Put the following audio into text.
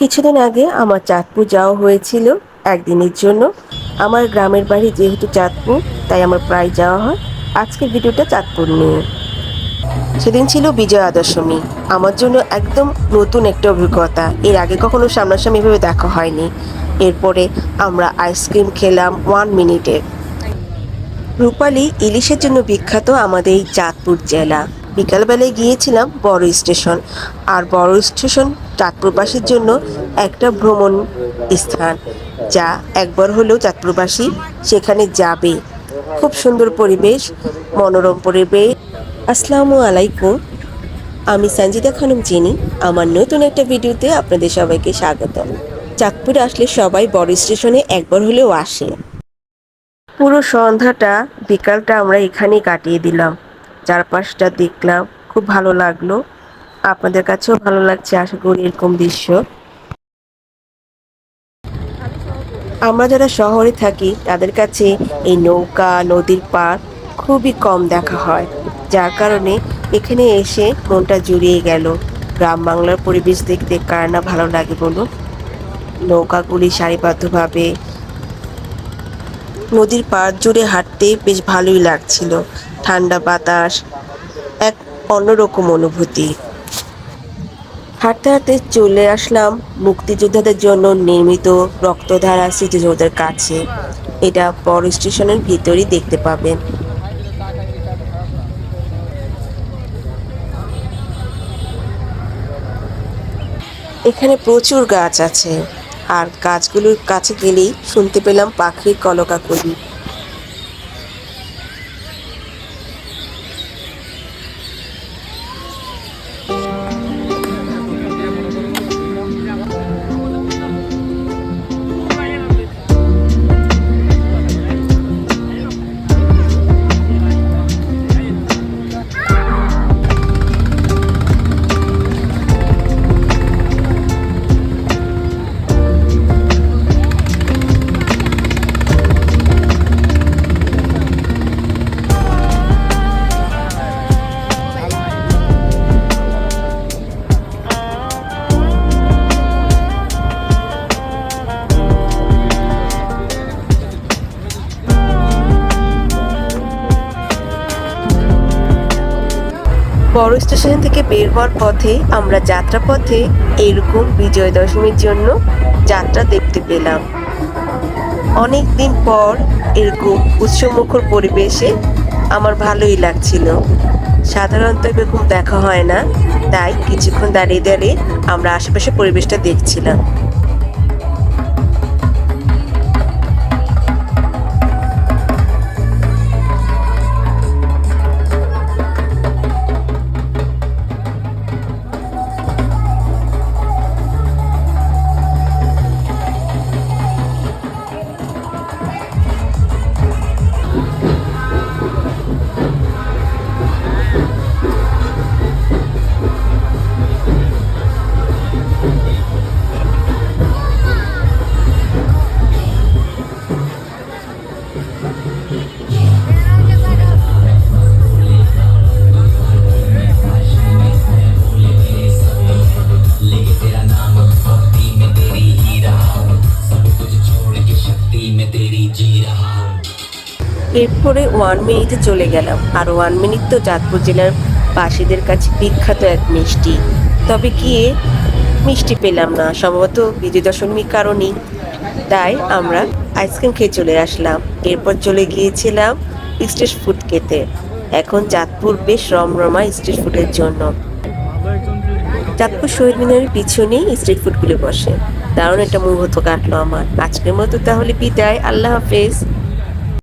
কিছুদিন আগে আমার চাঁদপুর যাওয়া হয়েছিল একদিনের জন্য। আমার গ্রামের বাড়ি যেহেতু চাঁদপুর, তাই আমার প্রায় যাওয়া হয়। আজকের ভিডিওটা চাঁদপুর নিয়ে। সেদিন ছিল বিজয়া দশমী আমার জন্য একদম নতুন একটা অভিজ্ঞতা। এর আগে কখনো সামনাসামনি এভাবে দেখা হয়নি। এরপরে আমরা আইসক্রিম খেলাম ওয়ান মিনিটে। রূপালী ইলিশের জন্য বিখ্যাত আমাদের এই চাঁদপুর জেলা। বিকালবেলায় গিয়েছিলাম বড় স্টেশন। আর বড় স্টেশন চাঁদপুরবাসীর জন্য একটা ভ্রমণ স্থান, যা একবার হলেও চাঁদপুরবাসী সেখানে যাবে। খুব সুন্দর পরিবেশ, মনোরম পরিবেশ। আসসালামু আলাইকুম, আমি সঞ্জিতা খানম চিনি আমার নতুন একটা ভিডিওতে আপনাদের সবাইকে স্বাগত চাঁদপুরে আসলে সবাই বড় স্টেশনে একবার হলেও আসে। পুরো সন্ধ্যাটা, বিকালটা আমরা এখানেই কাটিয়ে দিলাম। চারপাশটা দেখলাম, খুব ভালো লাগল। আপনাদের কাছেও ভালো লাগছে, আশা করি এরকম দৃশ্য। আমরা যারা শহরে থাকি, তাদের কাছে এই নৌকা, নদীর পার খুবই কম দেখা হয়। যার কারণে এখানে এসে মনটা জুড়িয়ে গেল। গ্রাম বাংলার পরিবেশ দেখতে কার না ভালো লাগে বলুন? নৌকাগুলি সারিবদ্ধভাবে নদীর পাড় জুড়ে হাঁটতে বেশ ভালোই লাগছিল। ঠান্ডা বাতাস, এক অন্যরকম অনুভূতি। হাঁটতে হাঁটতে চলে আসলাম মুক্তিযোদ্ধাদের জন্য নির্মিত রক্তধারা স্মৃতিযোদ্ধার কাছে। এটা বড় স্টেশনের ভিতরই দেখতে পাবেন। এখানে প্রচুর গাছ আছে। আর গাছগুলোর কাছে গেলেই শুনতে পেলাম পাখির কলকাকলি। বড় স্টেশন থেকে বের হওয়ার পথে আমরা যাত্রাপথে এরকম বিজয় দশমীর জন্য যাত্রা দেখতে পেলাম। অনেক দিন পর এরকম উৎসমুখর পরিবেশে আমার ভালোই লাগছিল। সাধারণত এরকম দেখা হয় না, তাই কিছুক্ষণ দাঁড়িয়ে দাঁড়িয়ে আমরা আশেপাশে পরিবেশটা দেখছিলাম। में तेरी जी रहा हूँ এরপরে ওয়ান মিনিটে চলে গেলাম আর ওয়ান মিনিট তো চাঁদপুর জেলার বাসীদের কাছে বিখ্যাত এক মিষ্টি তবে গিয়ে মিষ্টি পেলাম না সম্ভবত বিজয় দশমীর কারণেই তাই আমরা আইসক্রিম খেয়ে চলে আসলাম এরপর চলে গিয়েছিলাম স্ট্রিট ফুড খেতে এখন চাঁদপুর বেশ রমরমা স্ট্রিট ফুডের জন্য চাঁদপুর শহীদ মিনারের পিছনেই স্ট্রিট ফুডগুলো বসে দারুণ একটা মুহূর্ত কাটলো আমার। আজকের মতো তাহলে বিদায় আল্লাহ হাফেজ।